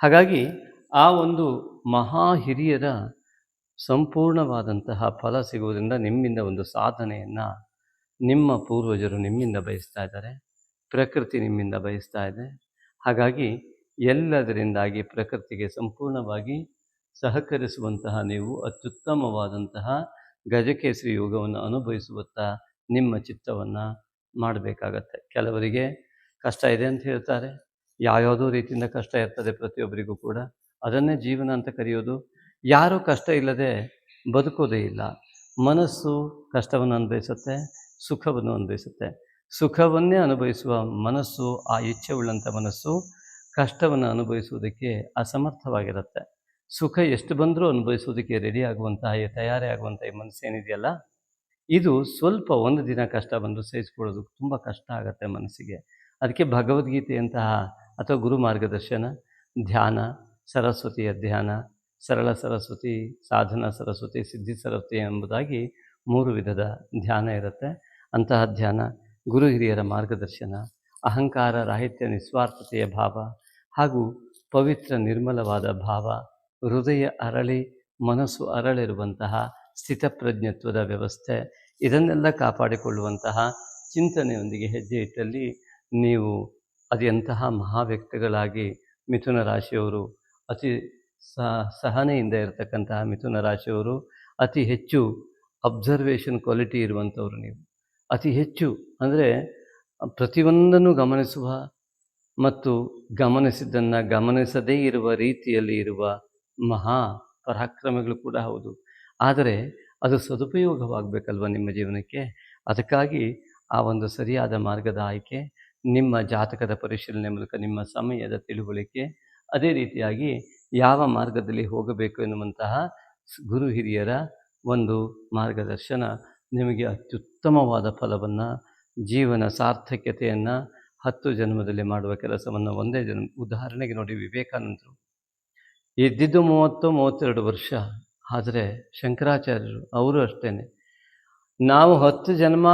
ಹಾಗಾಗಿ ಆ ಒಂದು ಮಹಾ ಹಿರಿಯರ ಸಂಪೂರ್ಣವಾದಂತಹ ಫಲ ಸಿಗುವುದರಿಂದ ನಿಮ್ಮಿಂದ ಒಂದು ಸಾಧನೆಯನ್ನು ನಿಮ್ಮ ಪೂರ್ವಜರು ನಿಮ್ಮಿಂದ ಬಯಸ್ತಾ ಇದ್ದಾರೆ, ಪ್ರಕೃತಿ ನಿಮ್ಮಿಂದ ಬಯಸ್ತಾ ಇದೆ. ಹಾಗಾಗಿ ಎಲ್ಲದರಿಂದಾಗಿ ಪ್ರಕೃತಿಗೆ ಸಂಪೂರ್ಣವಾಗಿ ಸಹಕರಿಸುವಂತಹ ನೀವು ಅತ್ಯುತ್ತಮವಾದಂತಹ ಗಜಕೇಸರಿ ಯೋಗವನ್ನು ಅನುಭವಿಸುವತ್ತ ನಿಮ್ಮ ಚಿತ್ತವನ್ನು ಮಾಡಬೇಕಾಗತ್ತೆ. ಕೆಲವರಿಗೆ ಕಷ್ಟ ಇದೆ ಅಂತ ಹೇಳ್ತಾರೆ. ಯಾವ್ಯಾವುದೋ ರೀತಿಯಿಂದ ಕಷ್ಟ ಇರ್ತದೆ ಪ್ರತಿಯೊಬ್ಬರಿಗೂ ಕೂಡ. ಅದನ್ನೇ ಜೀವನ ಅಂತ ಕರೆಯೋದು. ಯಾರೂ ಕಷ್ಟ ಇಲ್ಲದೆ ಬದುಕೋದೇ ಇಲ್ಲ. ಮನಸ್ಸು ಕಷ್ಟವನ್ನು ಅನುಭವಿಸುತ್ತೆ. ಸುಖವನ್ನು ಅನುಭವಿಸುತ್ತೆ. ಸುಖವನ್ನೇ ಅನುಭವಿಸುವ ಮನಸ್ಸು, ಆ ಇಚ್ಛೆ ಉಳ್ಳಂಥ ಮನಸ್ಸು ಕಷ್ಟವನ್ನು ಅನುಭವಿಸುವುದಕ್ಕೆ ಅಸಮರ್ಥವಾಗಿರುತ್ತೆ. ಸುಖ ಎಷ್ಟು ಬಂದರೂ ಅನುಭವಿಸುವುದಕ್ಕೆ ರೆಡಿ ಆಗುವಂತಹ ತಯಾರಿ ಆಗುವಂಥ ಈ ಮನಸ್ಸೇನಿದೆಯಲ್ಲ ಇದು ಸ್ವಲ್ಪ ಒಂದು ದಿನ ಕಷ್ಟ ಬಂದರೂ ಸಹಿಸ್ಕೊಳ್ಳೋದು ತುಂಬ ಕಷ್ಟ ಆಗುತ್ತೆ ಮನಸ್ಸಿಗೆ. ಅದಕ್ಕೆ ಭಗವದ್ಗೀತೆಯಂತಹ ಅಥವಾ ಗುರು ಮಾರ್ಗದರ್ಶನ, ಧ್ಯಾನ, ಸರಸ್ವತಿಯ ಧ್ಯಾನ, ಸರಳ ಸರಸ್ವತಿ, ಸಾಧನ ಸರಸ್ವತಿ, ಸಿದ್ಧಿ ಸರಸ್ವತಿ ಎಂಬುದಾಗಿ ಮೂರು ವಿಧದ ಧ್ಯಾನ ಇರುತ್ತೆ. ಅಂತಹ ಧ್ಯಾನ, ಗುರು ಹಿರಿಯರ ಮಾರ್ಗದರ್ಶನ, ಅಹಂಕಾರ, ರಾಹಿತ್ಯ, ನಿಸ್ವಾರ್ಥತೆಯ ಭಾವ ಹಾಗೂ ಪವಿತ್ರ ನಿರ್ಮಲವಾದ ಭಾವ, ಹೃದಯ ಅರಳಿ, ಮನಸ್ಸು ಅರಳಿರುವಂತಹ ಸ್ಥಿತಪ್ರಜ್ಞತ್ವದ ವ್ಯವಸ್ಥೆ, ಇದನ್ನೆಲ್ಲ ಕಾಪಾಡಿಕೊಳ್ಳುವಂತಹ ಚಿಂತನೆಯೊಂದಿಗೆ ಹೆಜ್ಜೆ ಇಟ್ಟಲ್ಲಿ ನೀವು ಅದೆಂತಹ ಮಹಾವ್ಯಕ್ತಿಗಳಾಗಿ ಮಿಥುನ ರಾಶಿಯವರು, ಅತಿ ಸಹ ಸಹನೆಯಿಂದ ಇರತಕ್ಕಂತಹ ಮಿಥುನ ರಾಶಿಯವರು ಅತಿ ಹೆಚ್ಚು ಅಬ್ಸರ್ವೇಷನ್ ಕ್ವಾಲಿಟಿ ಇರುವಂಥವ್ರು ನೀವು. ಅತಿ ಹೆಚ್ಚು ಅಂದರೆ ಪ್ರತಿಯೊಂದನ್ನು ಗಮನಿಸುವ ಮತ್ತು ಗಮನಿಸಿದ್ದನ್ನು ಗಮನಿಸದೇ ಇರುವ ರೀತಿಯಲ್ಲಿ ಇರುವ ಮಹಾ ಪರಾಕ್ರಮಗಳು ಕೂಡ ಹೌದು. ಆದರೆ ಅದು ಸದುಪಯೋಗವಾಗಬೇಕಲ್ವ ನಿಮ್ಮ ಜೀವನಕ್ಕೆ? ಅದಕ್ಕಾಗಿ ಆ ಒಂದು ಸರಿಯಾದ ಮಾರ್ಗದ ಆಯ್ಕೆ, ನಿಮ್ಮ ಜಾತಕದ ಪರಿಶೀಲನೆ ಮೂಲಕ, ನಿಮ್ಮ ಸಮಯದ ತಿಳುವಳಿಕೆ, ಅದೇ ರೀತಿಯಾಗಿ ಯಾವ ಮಾರ್ಗದಲ್ಲಿ ಹೋಗಬೇಕು ಎನ್ನುವಂತಹ ಗುರು ಹಿರಿಯರ ಒಂದು ಮಾರ್ಗದರ್ಶನ ನಿಮಗೆ ಅತ್ಯುತ್ತಮವಾದ ಫಲವನ್ನು, ಜೀವನ ಸಾರ್ಥಕ್ಯತೆಯನ್ನು ಹತ್ತು ಜನ್ಮದಲ್ಲಿ ಮಾಡುವ ಕೆಲಸವನ್ನು ಒಂದೇ ಜನ್ಮ ಉದಾಹರಣೆಗೆ ನೋಡಿ ವಿವೇಕಾನಂದರು. ಇದ್ದಿದ್ದು ಮೂವತ್ತು, ಮೂವತ್ತೆರಡು ವರ್ಷ. ಆದರೆ ಶಂಕರಾಚಾರ್ಯರು, ಅವರು ಅಷ್ಟೇ ನಾವು ಹತ್ತು ಜನ್ಮ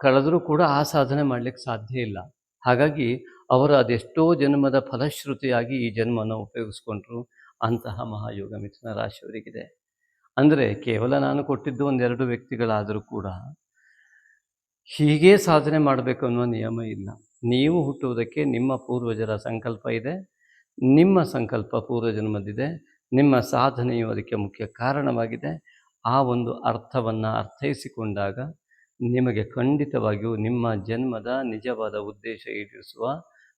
ಕಳೆದರೂ ಕೂಡ ಆ ಸಾಧನೆ ಮಾಡಲಿಕ್ಕೆ ಸಾಧ್ಯ ಇಲ್ಲ. ಹಾಗಾಗಿ ಅವರು ಅದೆಷ್ಟೋ ಜನ್ಮದ ಫಲಶ್ರುತಿಯಾಗಿ ಈ ಜನ್ಮವನ್ನು ಉಪಯೋಗಿಸ್ಕೊಂಡ್ರು ಅಂತಹ ಮಹಾಯೋಗ ಮಿಥುನ ರಾಶಿಯವರಿಗಿದೆ. ಅಂದರೆ ಕೇವಲ ನಾನು ಕೊಟ್ಟಿದ್ದು ಒಂದೆರಡು ವ್ಯಕ್ತಿಗಳಾದರೂ ಕೂಡ ಹೀಗೇ ಸಾಧನೆ ಮಾಡಬೇಕು ಅನ್ನುವ ನಿಯಮ ಇಲ್ಲ. ನೀವು ಹುಟ್ಟುವುದಕ್ಕೆ ನಿಮ್ಮ ಪೂರ್ವಜರ ಸಂಕಲ್ಪ ಇದೆ, ನಿಮ್ಮ ಸಂಕಲ್ಪ ಪೂರ್ವಜನ್ಮದಿದೆ ನಿಮ್ಮ ಸಾಧನೆಯು ಅದಕ್ಕೆ ಮುಖ್ಯ ಕಾರಣವಾಗಿದೆ. ಆ ಒಂದು ಅರ್ಥವನ್ನು ಅರ್ಥೈಸಿಕೊಂಡಾಗ ನಿಮಗೆ ಖಂಡಿತವಾಗಿಯೂ ನಿಮ್ಮ ಜನ್ಮದ ನಿಜವಾದ ಉದ್ದೇಶ ಈಡೇರಿಸುವ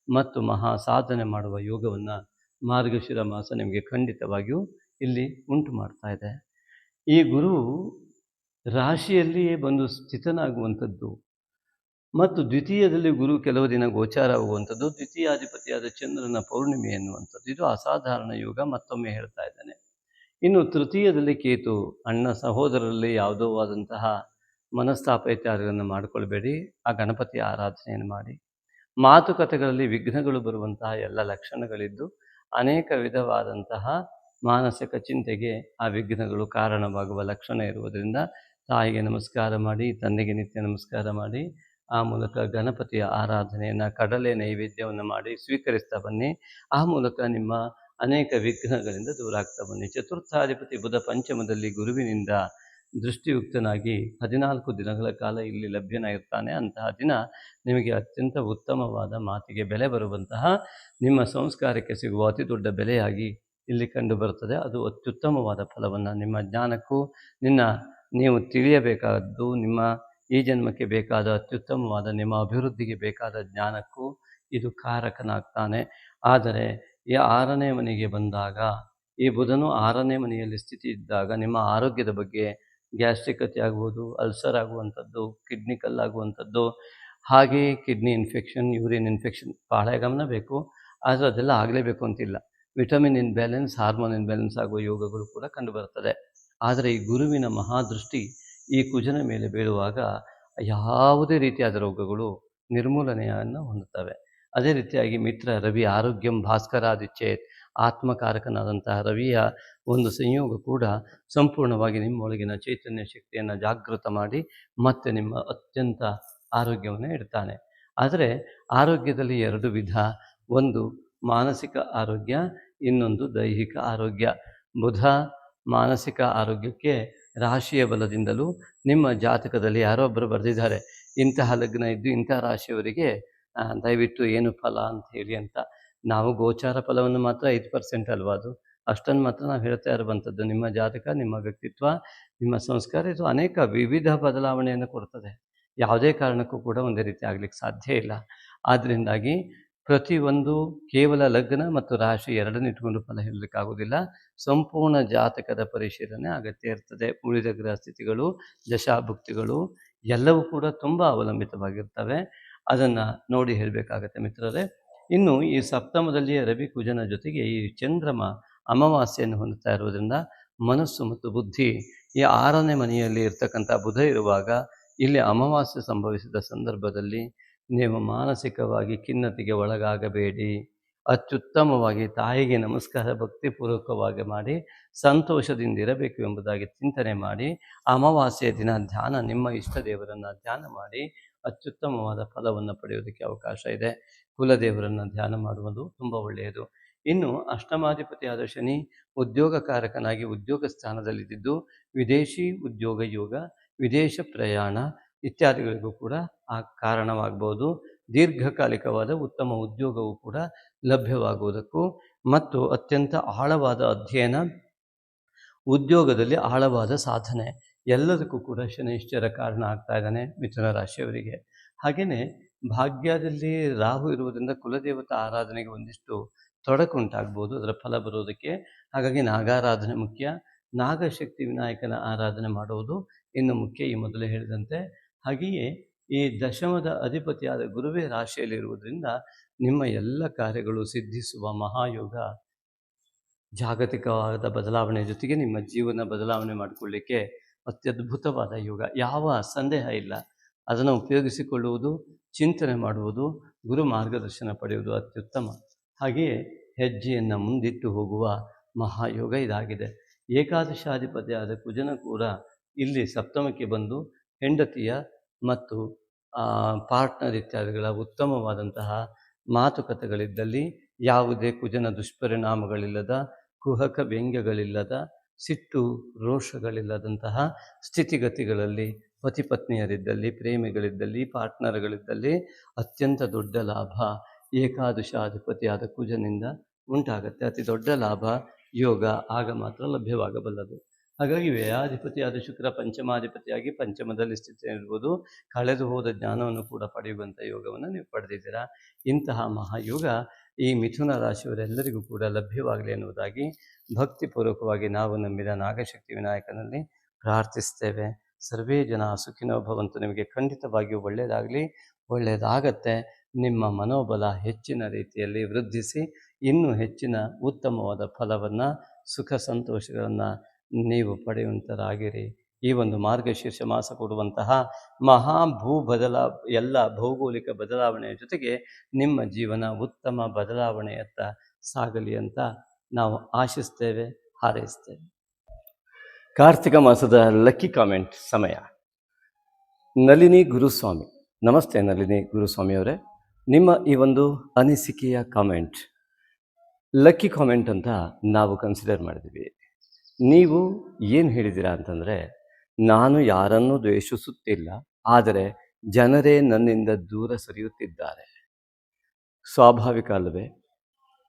ಮತ್ತು ಮಹಾ ಸಾಧನೆ ಮಾಡುವ ಯೋಗವನ್ನು ಮಾರ್ಗಶಿರ ಮಾಸ ನಿಮಗೆ ಖಂಡಿತವಾಗಿಯೂ ಇಲ್ಲಿ ಉಂಟು ಮಾಡ್ತಾ ಇದೆ. ಈ ಗುರು ರಾಶಿಯಲ್ಲಿಯೇ ಬಂದು ಸ್ಥಿತನಾಗುವಂಥದ್ದು ಮತ್ತು ದ್ವಿತೀಯದಲ್ಲಿ ಗುರು ಕೆಲವು ದಿನ ಗೋಚಾರ ಆಗುವಂಥದ್ದು ದ್ವಿತೀಯಾಧಿಪತಿಯಾದ ಚಂದ್ರನ ಪೌರ್ಣಿಮೆ ಎನ್ನುವಂಥದ್ದು. ಇದು ಅಸಾಧಾರಣ ಯೋಗ ಮತ್ತೊಮ್ಮೆ ಹೇಳ್ತಾ ಇದ್ದಾನೆ. ಇನ್ನು ತೃತೀಯದಲ್ಲಿ ಕೇತು, ಅಣ್ಣ ಸಹೋದರರಲ್ಲಿ ಯಾವುದೋ ಆದಂತಹ ಮನಸ್ತಾಪ ಇತ್ಯಾದಿಗಳನ್ನು ಮಾಡಿಕೊಳ್ಬೇಡಿ, ಆ ಗಣಪತಿ ಆರಾಧನೆಯನ್ನು ಮಾಡಿ. ಮಾತುಕತೆಗಳಲ್ಲಿ ವಿಘ್ನಗಳು ಬರುವಂತಹ ಎಲ್ಲ ಲಕ್ಷಣಗಳಿದ್ದು, ಅನೇಕ ವಿಧವಾದಂತಹ ಮಾನಸಿಕ ಚಿಂತೆಗೆ ಆ ವಿಘ್ನಗಳು ಕಾರಣವಾಗುವ ಲಕ್ಷಣ ಇರುವುದರಿಂದ ತಾಯಿಗೆ ನಮಸ್ಕಾರ ಮಾಡಿ, ತಂದೆಗೆ ನಿತ್ಯ ನಮಸ್ಕಾರ ಮಾಡಿ, ಆ ಮೂಲಕ ಗಣಪತಿಯ ಆರಾಧನೆಯನ್ನು ಕಡಲೆ ನೈವೇದ್ಯವನ್ನು ಮಾಡಿ ಸ್ವೀಕರಿಸ್ತಾ ಬನ್ನಿ. ಆ ಮೂಲಕ ನಿಮ್ಮ ಅನೇಕ ವಿಘ್ನಗಳಿಂದ ದೂರ ಆಗ್ತಾ ಬನ್ನಿ. ಚತುರ್ಥಾಧಿಪತಿ ಬುಧ ಪಂಚಮದಲ್ಲಿ ಗುರುವಿನಿಂದ ದೃಷ್ಟಿಯುಕ್ತನಾಗಿ ಹದಿನಾಲ್ಕು ದಿನಗಳ ಕಾಲ ಇಲ್ಲಿ ಲಭ್ಯನಾಗಿರ್ತಾನೆ. ಅಂತಹ ದಿನ ನಿಮಗೆ ಅತ್ಯಂತ ಉತ್ತಮವಾದ ಮಾತಿಗೆ ಬೆಲೆ ಬರುವಂತಹ ನಿಮ್ಮ ಸಂಸ್ಕಾರಕ್ಕೆ ಸಿಗುವ ಅತಿ ದೊಡ್ಡ ಬೆಲೆಯಾಗಿ ಇಲ್ಲಿ ಕಂಡು ಬರುತ್ತದೆ. ಅದು ಅತ್ಯುತ್ತಮವಾದ ಫಲವನ್ನು ನಿಮ್ಮ ಜ್ಞಾನಕ್ಕೂ ನಿನ್ನ ನೀವು ತಿಳಿಯಬೇಕಾದ್ದು, ನಿಮ್ಮ ಈ ಜನ್ಮಕ್ಕೆ ಬೇಕಾದ ಅತ್ಯುತ್ತಮವಾದ, ನಿಮ್ಮ ಅಭಿವೃದ್ಧಿಗೆ ಬೇಕಾದ ಜ್ಞಾನಕ್ಕೂ ಇದು ಕಾರಕನಾಗ್ತಾನೆ. ಆದರೆ ಈ ಆರನೇ ಮನೆಗೆ ಬಂದಾಗ, ಈ ಬುಧನು ಆರನೇ ಮನೆಯಲ್ಲಿ ಸ್ಥಿತಿ ಇದ್ದಾಗ ನಿಮ್ಮ ಆರೋಗ್ಯದ ಬಗ್ಗೆ ಗ್ಯಾಸ್ಟ್ರಿಕತೆ ಆಗುವುದು, ಅಲ್ಸರ್ ಆಗುವಂಥದ್ದು, ಕಿಡ್ನಿ ಕಲ್ಲಾಗುವಂಥದ್ದು, ಹಾಗೆಯೇ ಕಿಡ್ನಿ ಇನ್ಫೆಕ್ಷನ್, ಯೂರಿನ್ ಇನ್ಫೆಕ್ಷನ್ ಬಹಳ ಗಮನ ಬೇಕು. ಆದರೆ ಅದೆಲ್ಲ ಆಗಲೇಬೇಕು ಅಂತಿಲ್ಲ. ವಿಟಮಿನ್ ಇನ್ಬ್ಯಾಲೆನ್ಸ್, ಹಾರ್ಮೋನ್ ಇನ್ಬ್ಯಾಲೆನ್ಸ್ ಆಗುವ ಯೋಗಗಳು ಕೂಡ ಕಂಡುಬರುತ್ತದೆ. ಆದರೆ ಈ ಗುರುವಿನ ಮಹಾದೃಷ್ಟಿ ಈ ಕುಜನ ಮೇಲೆ ಬೀಳುವಾಗ ಯಾವುದೇ ರೀತಿಯಾದ ರೋಗಗಳು ನಿರ್ಮೂಲನೆಯನ್ನು ಹೊಂದುತ್ತವೆ. ಅದೇ ರೀತಿಯಾಗಿ ಮಿತ್ರ ರವಿ ಆರೋಗ್ಯಂ ಭಾಸ್ಕರಾದಿಚ್ಛೇತ್ ಆತ್ಮಕಾರಕನಾದಂತಹ ರವಿಯ ಒಂದು ಸಂಯೋಗ ಕೂಡ ಸಂಪೂರ್ಣವಾಗಿ ನಿಮ್ಮೊಳಗಿನ ಚೈತನ್ಯ ಶಕ್ತಿಯನ್ನು ಜಾಗೃತ ಮಾಡಿ ಮತ್ತೆ ನಿಮ್ಮ ಅತ್ಯಂತ ಆರೋಗ್ಯವನ್ನು ಇಡ್ತಾನೆ. ಆದರೆ ಆರೋಗ್ಯದಲ್ಲಿ ಎರಡು ವಿಧ. ಒಂದು ಮಾನಸಿಕ ಆರೋಗ್ಯ ಇನ್ನೊಂದು ದೈಹಿಕ ಆರೋಗ್ಯ. ಬುಧ ಮಾನಸಿಕ ಆರೋಗ್ಯಕ್ಕೆ ರಾಶಿಯ ಬಲದಿಂದಲೂ ನಿಮ್ಮ ಜಾತಕದಲ್ಲಿ ಯಾರೋ ಒಬ್ಬರು ಬರೆದಿದ್ದಾರೆ. ಇಂತಹ ಲಗ್ನ ಇದ್ದು ಇಂತಹ ರಾಶಿಯವರಿಗೆ ದಯವಿಟ್ಟು ಏನು ಫಲ ಅಂತ ಹೇಳಿ ಅಂತ. ನಾವು ಗೋಚಾರ ಫಲವನ್ನು ಮಾತ್ರ ಐದು ಪರ್ಸೆಂಟ್ ಅಲ್ವಾ ಅದು? ಅಷ್ಟನ್ನು ಮಾತ್ರ ನಾವು ಹೇಳ್ತಾ ಇರುವಂಥದ್ದು. ನಿಮ್ಮ ಜಾತಕ, ನಿಮ್ಮ ವ್ಯಕ್ತಿತ್ವ, ನಿಮ್ಮ ಸಂಸ್ಕಾರ ಇದು ಅನೇಕ ವಿವಿಧ ಬದಲಾವಣೆಯನ್ನು ಕೊಡ್ತದೆ. ಯಾವುದೇ ಕಾರಣಕ್ಕೂ ಕೂಡ ಒಂದೇ ರೀತಿ ಆಗ್ಲಿಕ್ಕೆ ಸಾಧ್ಯ ಇಲ್ಲ. ಆದ್ದರಿಂದಾಗಿ ಪ್ರತಿಯೊಂದು ಕೇವಲ ಲಗ್ನ ಮತ್ತು ರಾಶಿ ಎರಡನ್ನು ಇಟ್ಕೊಂಡು ಫಲ ಹೇಳಲಿಕ್ಕಾಗೋದಿಲ್ಲ ಸಂಪೂರ್ಣ ಜಾತಕದ ಪರಿಶೀಲನೆ ಅಗತ್ಯ ಇರ್ತದೆ. ಉಳಿದ ಗ್ರಹ ಸ್ಥಿತಿಗಳು, ದಶಾಭುಕ್ತಿಗಳು ಎಲ್ಲವೂ ಕೂಡ ತುಂಬ ಅವಲಂಬಿತವಾಗಿರ್ತವೆ. ಅದನ್ನು ನೋಡಿ ಹೇಳಬೇಕಾಗತ್ತೆ ಮಿತ್ರರೇ. ಇನ್ನು ಈ ಸಪ್ತಮದಲ್ಲಿ ರವಿ ಕುಜನ ಜೊತೆಗೆ ಈ ಚಂದ್ರಮ ಅಮಾವಾಸ್ಯೆಯನ್ನು ಹೊಂದುತ್ತಾ ಇರುವುದರಿಂದ ಮನಸ್ಸು ಮತ್ತು ಬುದ್ಧಿ ಈ ಆರನೇ ಮನೆಯಲ್ಲಿ ಇರ್ತಕ್ಕಂಥ ಬುಧ ಇರುವಾಗ ಇಲ್ಲಿ ಅಮಾವಾಸ್ಯೆ ಸಂಭವಿಸಿದ ಸಂದರ್ಭದಲ್ಲಿ ನೀವು ಮಾನಸಿಕವಾಗಿ ಖಿನ್ನತೆಗೆ ಒಳಗಾಗಬೇಡಿ. ಅತ್ಯುತ್ತಮವಾಗಿ ತಾಯಿಗೆ ನಮಸ್ಕಾರ ಭಕ್ತಿಪೂರ್ವಕವಾಗಿ ಮಾಡಿ ಸಂತೋಷದಿಂದ ಇರಬೇಕು ಎಂಬುದಾಗಿ ಚಿಂತನೆ ಮಾಡಿ, ಅಮಾವಾಸ್ಯೆಯ ದಿನ ಧ್ಯಾನ, ನಿಮ್ಮ ಇಷ್ಟ ದೇವರನ್ನು ಧ್ಯಾನ ಮಾಡಿ, ಅತ್ಯುತ್ತಮವಾದ ಫಲವನ್ನು ಪಡೆಯೋದಕ್ಕೆ ಅವಕಾಶ ಇದೆ. ಕುಲದೇವರನ್ನು ಧ್ಯಾನ ಮಾಡುವುದು ತುಂಬ ಒಳ್ಳೆಯದು. ಇನ್ನು ಅಷ್ಟಮಾಧಿಪತಿಯಾದ ಶನಿ ಉದ್ಯೋಗಕಾರಕನಾಗಿ ಉದ್ಯೋಗ ಸ್ಥಾನದಲ್ಲಿದ್ದು, ವಿದೇಶಿ ಉದ್ಯೋಗ ಯೋಗ, ವಿದೇಶ ಪ್ರಯಾಣ ಇತ್ಯಾದಿಗಳಿಗೂ ಕೂಡ ಆ ಕಾರಣವಾಗ್ಬೋದು. ದೀರ್ಘಕಾಲಿಕವಾದ ಉತ್ತಮ ಉದ್ಯೋಗವು ಕೂಡ ಲಭ್ಯವಾಗುವುದಕ್ಕೂ ಮತ್ತು ಅತ್ಯಂತ ಆಳವಾದ ಅಧ್ಯಯನ, ಉದ್ಯೋಗದಲ್ಲಿ ಆಳವಾದ ಸಾಧನೆ ಎಲ್ಲದಕ್ಕೂ ಕೂಡ ಶನಿಶ್ಚರ ಕಾರಣ ಆಗ್ತಾ ಇದ್ದಾನೆ ಮಿಥುನ ರಾಶಿಯವರಿಗೆ. ಹಾಗೆಯೇ ಭಾಗ್ಯದಲ್ಲಿ ರಾಹು ಇರುವುದರಿಂದ ಕುಲದೇವತಾ ಆರಾಧನೆಗೆ ಒಂದಿಷ್ಟು ತೊಡಕುಂಟಾಗ್ಬೋದು ಅದರ ಫಲ ಬರೋದಕ್ಕೆ ಹಾಗಾಗಿ ನಾಗಾರಾಧನೆ ಮುಖ್ಯ. ನಾಗಶಕ್ತಿ ವಿನಾಯಕನ ಆರಾಧನೆ ಮಾಡುವುದು ಇನ್ನು ಮುಖ್ಯ ಈ ಮೊದಲೇ ಹೇಳಿದಂತೆ. ಹಾಗೆಯೇ ಈ ದಶಮದ ಅಧಿಪತಿಯಾದ ಗುರುವೇ ರಾಶಿಯಲ್ಲಿರುವುದರಿಂದ ನಿಮ್ಮ ಎಲ್ಲ ಕಾರ್ಯಗಳು ಸಿದ್ಧಿಸುವ ಮಹಾಯೋಗ. ಜಾಗತಿಕವಾದ ಬದಲಾವಣೆ ಜೊತೆಗೆ ನಿಮ್ಮ ಜೀವನ ಬದಲಾವಣೆ ಮಾಡಿಕೊಳ್ಳಿಕ್ಕೆ ಅತ್ಯದ್ಭುತವಾದ ಯೋಗ. ಯಾವ ಸಂದೇಹ ಇಲ್ಲ. ಅದನ್ನು ಉಪಯೋಗಿಸಿಕೊಳ್ಳುವುದು, ಚಿಂತನೆ ಮಾಡುವುದು, ಗುರು ಮಾರ್ಗದರ್ಶನ ಪಡೆಯುವುದು ಅತ್ಯುತ್ತಮ. ಹಾಗೆಯೇ ಹೆಜ್ಜೆಯನ್ನು ಮುಂದಿಟ್ಟು ಹೋಗುವ ಮಹಾಯೋಗ ಇದಾಗಿದೆ. ಏಕಾದಶಾಧಿಪತಿಯಾದ ಕುಜನ ಕೂಡ ಇಲ್ಲಿ ಸಪ್ತಮಕ್ಕೆ ಬಂದು ಹೆಂಡತಿಯ ಮತ್ತು ಪಾರ್ಟ್ನರ್ ಇತ್ಯಾದಿಗಳ ಉತ್ತಮವಾದಂತಹ ಮಾತುಕತೆಗಳಿದ್ದಲ್ಲಿ ಯಾವುದೇ ಕುಜನ ದುಷ್ಪರಿಣಾಮಗಳಿಲ್ಲದ, ಕುಹಕ ವ್ಯಂಗ್ಯಗಳಿಲ್ಲದ, ಸಿಟ್ಟು ರೋಷಗಳಿಲ್ಲದಂತಹ ಸ್ಥಿತಿಗತಿಗಳಲ್ಲಿ ಪತಿ ಪತ್ನಿಯರಿದ್ದಲ್ಲಿ ಪ್ರೇಮಿಗಳಿದ್ದಲ್ಲಿ ಪಾರ್ಟ್ನರ್ಗಳಿದ್ದಲ್ಲಿ ಅತ್ಯಂತ ದೊಡ್ಡ ಲಾಭ ಏಕಾದಶಾಧಿಪತಿಯಾದ ಕುಜನಿಂದ ಉಂಟಾಗತ್ತೆ. ಅತಿ ದೊಡ್ಡ ಲಾಭ ಯೋಗ. ಆಗ ಮಾತ್ರ ಲಭ್ಯವಾಗಬಲ್ಲದು. ಹಾಗಾಗಿ ವ್ಯಯಾಧಿಪತಿಯಾದ ಶುಕ್ರ ಪಂಚಮಾಧಿಪತಿಯಾಗಿ ಪಂಚಮದಲ್ಲಿ ಸ್ಥಿತಿಯಲ್ಲಿರುವುದು ಕಳೆದು ಹೋದ ಜ್ಞಾನವನ್ನು ಕೂಡ ಪಡೆಯುವಂಥ ಯೋಗವನ್ನು ನೀವು ಪಡೆದಿದ್ದೀರಾ. ಇಂತಹ ಮಹಾಯೋಗ ಈ ಮಿಥುನ ರಾಶಿಯವರೆಲ್ಲರಿಗೂ ಕೂಡ ಲಭ್ಯವಾಗಲಿ ಎನ್ನುವುದಾಗಿ ಭಕ್ತಿಪೂರ್ವಕವಾಗಿ ನಾವು ನಂಬಿದ ನಾಗಶಕ್ತಿ ವಿನಾಯಕನಲ್ಲಿ ಪ್ರಾರ್ಥಿಸ್ತೇವೆ. ಸರ್ವೇ ಜನ ಸುಖಿನೋ ಭವಂತು. ನಿಮಗೆ ಖಂಡಿತವಾಗಿಯೂ ಒಳ್ಳೆಯದಾಗಲಿ, ಒಳ್ಳೆಯದಾಗತ್ತೆ. ನಿಮ್ಮ ಮನೋಬಲ ಹೆಚ್ಚಿನ ರೀತಿಯಲ್ಲಿ ವೃದ್ಧಿಸಿ, ಇನ್ನೂ ಹೆಚ್ಚಿನ ಉತ್ತಮವಾದ ಫಲವನ್ನು, ಸುಖ ಸಂತೋಷಗಳನ್ನು ನೀವು ಪಡೆಯುವಂಥರಾಗಿರಿ ಈ ಒಂದು ಮಾರ್ಗಶೀರ್ಷ ಮಾಸ ಕೊಡುವಂತಹ ಮಹಾ ಭೂ ಬದಲಾ, ಎಲ್ಲ ಭೌಗೋಳಿಕ ಬದಲಾವಣೆಯ ಜೊತೆಗೆ ನಿಮ್ಮ ಜೀವನ ಉತ್ತಮ ಬದಲಾವಣೆಯತ್ತ ಸಾಗಲಿ ಅಂತ ನಾವು ಆಶಿಸ್ತೇವೆ, ಹಾರೈಸ್ತೇವೆ. ಕಾರ್ತಿಕ ಮಾಸದ ಲಕ್ಕಿ ಕಾಮೆಂಟ್ ಸಮಯ. ನಳಿನಿ ಗುರುಸ್ವಾಮಿ, ನಮಸ್ತೆ ನಳಿನಿ ಗುರುಸ್ವಾಮಿಯವರೇ ನಿಮ್ಮ ಈ ಒಂದು ಅನಿಸಿಕೆಯ ಕಾಮೆಂಟ್, ಲಕ್ಕಿ ಕಾಮೆಂಟ್ ಅಂತ ನಾವು ಕನ್ಸಿಡರ್ ಮಾಡಿದ್ವಿ ನೀವು ಏನು ಹೇಳಿದ್ದೀರಾ ಅಂತಂದರೆ, ನಾನು ಯಾರನ್ನೂ ದ್ವೇಷಿಸುತ್ತಿಲ್ಲ, ಆದರೆ ಜನರೇ ನನ್ನಿಂದ ದೂರ ಸರಿಯುತ್ತಿದ್ದಾರೆ. ಸ್ವಾಭಾವಿಕ ಅಲ್ಲವೇ?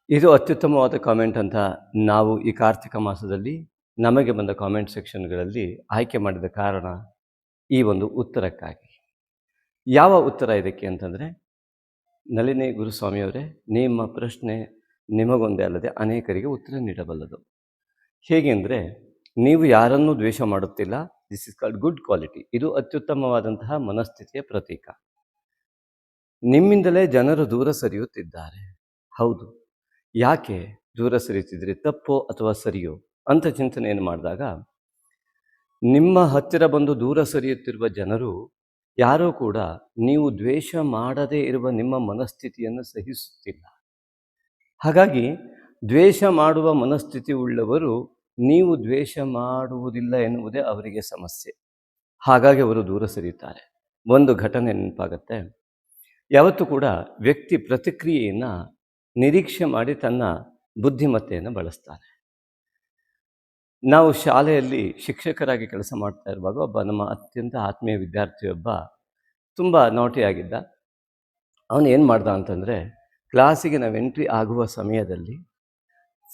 ಇದು ಅತ್ಯುತ್ತಮವಾದ ಕಾಮೆಂಟ್ ಅಂತ ನಾವು ಈ ಕಾರ್ತಿಕ ಮಾಸದಲ್ಲಿ ನಮಗೆ ಬಂದ ಕಾಮೆಂಟ್ ಸೆಕ್ಷನ್ಗಳಲ್ಲಿ ಆಯ್ಕೆ ಮಾಡಿದ ಕಾರಣ ಈ ಒಂದು ಉತ್ತರಕ್ಕಾಗಿ. ಯಾವ ಉತ್ತರ ಇದಕ್ಕೆ ಅಂತಂದರೆ, ನಳಿನಿ ಗುರುಸ್ವಾಮಿಯವರೇ, ನಿಮ್ಮ ಪ್ರಶ್ನೆ ನಿಮಗೊಂದೇ ಅಲ್ಲದೆ ಅನೇಕರಿಗೆ ಉತ್ತರ ನೀಡಬಲ್ಲದು. ಹೇಗೆ ಅಂದರೆ ನೀವು ಯಾರನ್ನೂ ದ್ವೇಷ ಮಾಡುತ್ತಿಲ್ಲ this is called good quality ಇದು ಅತ್ಯುತ್ತಮವಾದಂತಹ ಮನಸ್ಥಿತಿಯ ಪ್ರತೀಕ. ನಿಮ್ಮಿಂದಲೇ ಜನರು ದೂರ ಸರಿಯುತ್ತಿದ್ದಾರೆ. ಹೌದು. ಯಾಕೆ ದೂರ ಸರಿಯುತ್ತಿದ್ದರೆ? ತಪ್ಪೋ ಅಥವಾ ಸರಿಯೋ? ಅಂತ ಚಿಂತನೆಯನ್ನು ಮಾಡಿದಾಗ, ನಿಮ್ಮ ಹತ್ತಿರ ಬಂದು ದೂರ ಸರಿಯುತ್ತಿರುವ ಜನರು ಯಾರೂ ಕೂಡ ನೀವು ದ್ವೇಷ ಮಾಡದೇ ಇರುವ ನಿಮ್ಮ ಮನಸ್ಥಿತಿಯನ್ನು ಸಹಿಸುತ್ತಿಲ್ಲ. ಹಾಗಾಗಿ ದ್ವೇಷ ಮಾಡುವ ಮನಸ್ಥಿತಿ ಉಳ್ಳವರು ನೀವು ದ್ವೇಷ ಮಾಡುವುದಿಲ್ಲ ಎನ್ನುವುದೇ ಅವರಿಗೆ ಸಮಸ್ಯೆ. ಹಾಗಾಗಿ ಅವರು ದೂರ ಸರಿಯುತ್ತಾರೆ. ಒಂದು ಘಟನೆ ನೆನಪಾಗತ್ತೆ. ಯಾವತ್ತೂ ಕೂಡ ವ್ಯಕ್ತಿ ಪ್ರತಿಕ್ರಿಯೆಯನ್ನು ನಿರೀಕ್ಷೆ ಮಾಡಿ ತನ್ನ ಬುದ್ಧಿಮತ್ತೆಯನ್ನು ಬಳಸ್ತಾನೆ ನಾವು ಶಾಲೆಯಲ್ಲಿ ಶಿಕ್ಷಕರಾಗಿ ಕೆಲಸ ಮಾಡ್ತಾ ಇರುವಾಗ ಒಬ್ಬ ನಮ್ಮ ಅತ್ಯಂತ ಆತ್ಮೀಯ ವಿದ್ಯಾರ್ಥಿಯೊಬ್ಬ ತುಂಬ ನಾಟಿಯಾಗಿದ್ದ ಅವನು ಏನು ಮಾಡ್ದ ಅಂತಂದರೆ ಕ್ಲಾಸಿಗೆ ನಾವು ಎಂಟ್ರಿ ಆಗುವ ಸಮಯದಲ್ಲಿ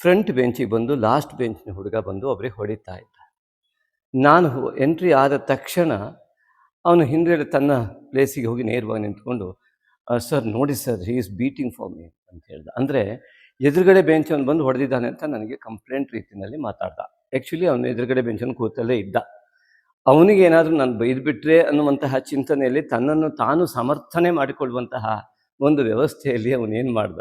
ಫ್ರಂಟ್ ಬೆಂಚಿಗೆ ಬಂದು, ಲಾಸ್ಟ್ ಬೆಂಚಿನ ಹುಡುಗ ಬಂದು ಒಬ್ಬರಿಗೆ ಹೊಡಿತಾ ಇದ್ದ. ನಾನು ಎಂಟ್ರಿ ಆದ ತಕ್ಷಣ ಅವನು ಹಿಂದೆ ತನ್ನ ಪ್ಲೇಸಿಗೆ ಹೋಗಿ ನೇರವಾಗಿ ನಿಂತ್ಕೊಂಡು ಸರ್, ನೋಡಿ sir he is beating for me ಅಂತ ಹೇಳ್ದ. ಅಂದರೆ ಎದುರುಗಡೆ ಬೆಂಚನ್ನು ಬಂದು ಹೊಡೆದಿದ್ದಾನೆ ಅಂತ ನನಗೆ ಕಂಪ್ಲೇಂಟ್ ರೀತಿಯಲ್ಲಿ ಮಾತಾಡ್ದ. ಆ್ಯಕ್ಚುಲಿ ಅವನು ಎದುರುಗಡೆ ಬೆಂಚನ್ನು ಕೂತಲ್ಲೇ ಇದ್ದ. ಅವನಿಗೆ ಏನಾದರೂ ನಾನು ಬೈದ್ಬಿಟ್ರೆ ಅನ್ನುವಂತಹ ಚಿಂತನೆಯಲ್ಲಿ ತನ್ನನ್ನು ತಾನು ಸಮರ್ಥನೆ ಮಾಡಿಕೊಳ್ಳುವಂತಹ ಒಂದು ವ್ಯವಸ್ಥೆಯಲ್ಲಿ ಅವನೇನು ಮಾಡ್ದ?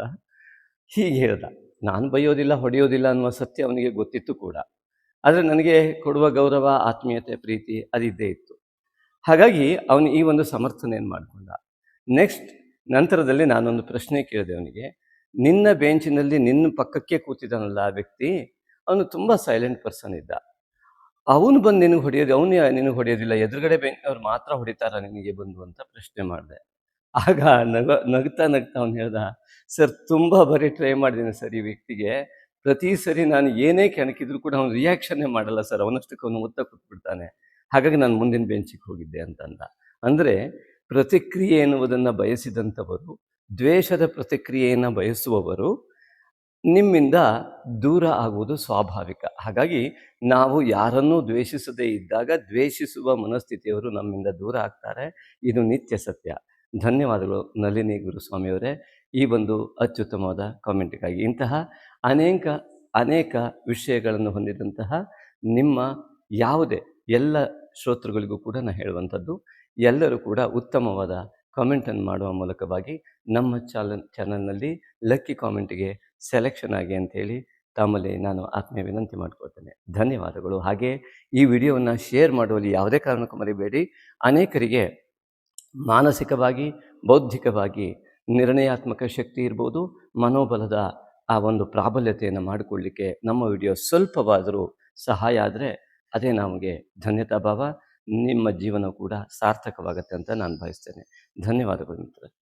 ಹೀಗೆ ಹೇಳ್ದ. ನಾನು ಬೈಯೋದಿಲ್ಲ ಹೊಡೆಯೋದಿಲ್ಲ ಅನ್ನುವ ಸತ್ಯ ಅವನಿಗೆ ಗೊತ್ತಿತ್ತು ಕೂಡ. ಆದರೆ ನನಗೆ ಕೊಡುವ ಗೌರವ, ಆತ್ಮೀಯತೆ, ಪ್ರೀತಿ ಅದಿದ್ದೇ ಇತ್ತು. ಹಾಗಾಗಿ ಅವನು ಈ ಒಂದು ಸಮರ್ಥನೆಯನ್ನು ಮಾಡಿಕೊಂಡ? ನೆಕ್ಸ್ಟ್ ನಂತರದಲ್ಲಿ ನಾನೊಂದು ಪ್ರಶ್ನೆ ಕೇಳಿದೆ ಅವನಿಗೆ. ನಿನ್ನ ಬೆಂಚಿನಲ್ಲಿ ನಿನ್ನ ಪಕ್ಕಕ್ಕೆ ಕೂತಿದ್ದಾನಲ್ಲ ಆ ವ್ಯಕ್ತಿ? ಅವನು ತುಂಬ ಸೈಲೆಂಟ್ ಪರ್ಸನ್ ಇದ್ದ. ಅವನು ಬಂದು ನಿನಗೆ ಹೊಡೆಯೋದು, ಅವನು ನಿನಗೆ ಹೊಡೆಯೋದಿಲ್ಲ, ಎದುರುಗಡೆ ಬೆಂಚಿನವ್ರು ಮಾತ್ರ ಹೊಡಿತಾರ ನಿನಗೆ ಬಂದು ಅಂತ ಪ್ರಶ್ನೆ ಮಾಡಿದೆ. ಆಗ ನಗ, ನಗ್ತಾ ನಗ್ತಾ ಅವನು ಹೇಳ್ದ, ಸರ್, ತುಂಬ ಬರೀ ಟ್ರೈ ಮಾಡಿದ್ದೀನಿ ಸರ್ ಈ ವ್ಯಕ್ತಿಗೆ. ಪ್ರತಿ ಸರಿ ನಾನು ಏನೇ ಕೆಣಕಿದ್ರು ಕೂಡ ಅವನು ರಿಯಾಕ್ಷನ್ನೇ ಮಾಡಲ್ಲ ಸರ್. ಅವನಷ್ಟಕ್ಕೆ ಅವನು ಒತ್ತ ಕೂತ್ಬಿಡ್ತಾನೆ ಹಾಗಾಗಿ ನಾನು ಮುಂದಿನ ಬೆಂಚಿಗೆ ಹೋಗಿದ್ದೆ ಅಂತಂದ. ಅಂದರೆ ಪ್ರತಿಕ್ರಿಯೆ ಎನ್ನುವುದನ್ನು ಬಯಸಿದಂಥವರು, ದ್ವೇಷದ ಪ್ರತಿಕ್ರಿಯೆಯನ್ನು ಬಯಸುವವರು, ನಿಮ್ಮಿಂದ ದೂರ ಆಗುವುದು ಸ್ವಾಭಾವಿಕ. ಹಾಗಾಗಿ ನಾವು ಯಾರನ್ನೂ ದ್ವೇಷಿಸದೇ ಇದ್ದಾಗ ದ್ವೇಷಿಸುವ ಮನಸ್ಥಿತಿಯವರು ನಮ್ಮಿಂದ ದೂರ ಆಗ್ತಾರೆ. ಇದು ನಿತ್ಯ ಸತ್ಯ. ಧನ್ಯವಾದಗಳು ನಳಿನಿ ಗುರುಸ್ವಾಮಿಯವರೇ. ಈ ಒಂದು ಅತ್ಯುತ್ತಮವಾದ ಕಾಮೆಂಟ್ಗಾಗಿ ಇಂತಹ ಅನೇಕ ಅನೇಕ ವಿಷಯಗಳನ್ನು ಹೊಂದಿದಂತಹ ನಿಮ್ಮ ಯಾವುದೇ ಎಲ್ಲ ಶ್ರೋತೃಗಳಿಗೂ ಕೂಡ ನಾನು ಹೇಳುವಂಥದ್ದು, ಎಲ್ಲರೂ ಕೂಡ ಉತ್ತಮವಾದ ಕಾಮೆಂಟನ್ನು ಮಾಡುವ ಮೂಲಕವಾಗಿ ನಮ್ಮ ಚಾನಲ್ ಚಾನಲ್ನಲ್ಲಿ ಲಕ್ಕಿ ಕಾಮೆಂಟ್ಗೆ ಸೆಲೆಕ್ಷನ್ ಆಗಿ ಅಂತೇಳಿ ತಮ್ಮಲ್ಲಿ ನಾನು ಆತ್ಮೀಯ ವಿನಂತಿ ಮಾಡ್ಕೊಳ್ತೇನೆ. ಧನ್ಯವಾದಗಳು. ಹಾಗೆ ಈ ವಿಡಿಯೋವನ್ನು ಶೇರ್ ಮಾಡುವಲ್ಲಿ ಯಾವುದೇ ಕಾರಣಕ್ಕೂ ಮರಿಬೇಡಿ. ಅನೇಕರಿಗೆ ಮಾನಸಿಕವಾಗಿ, ಬೌದ್ಧಿಕವಾಗಿ ನಿರ್ಣಯಾತ್ಮಕ ಶಕ್ತಿ ಇರ್ಬೋದು, ಮನೋಬಲದ ಆ ಒಂದು ಪ್ರಾಬಲ್ಯತೆಯನ್ನು ಮಾಡಿಕೊಳ್ಳಿಕ್ಕೆ ನಮ್ಮ ವಿಡಿಯೋ ಸ್ವಲ್ಪವಾದರೂ ಸಹಾಯ ಆದರೆ ಅದೇ ನಮಗೆ ಧನ್ಯತಾ ಭಾವ. ನಿಮ್ಮ ಜೀವನ ಕೂಡ ಸಾರ್ಥಕವಾಗತ್ತೆ ಅಂತ ನಾನು ಭಾವಿಸ್ತೇನೆ. ಧನ್ಯವಾದಗಳು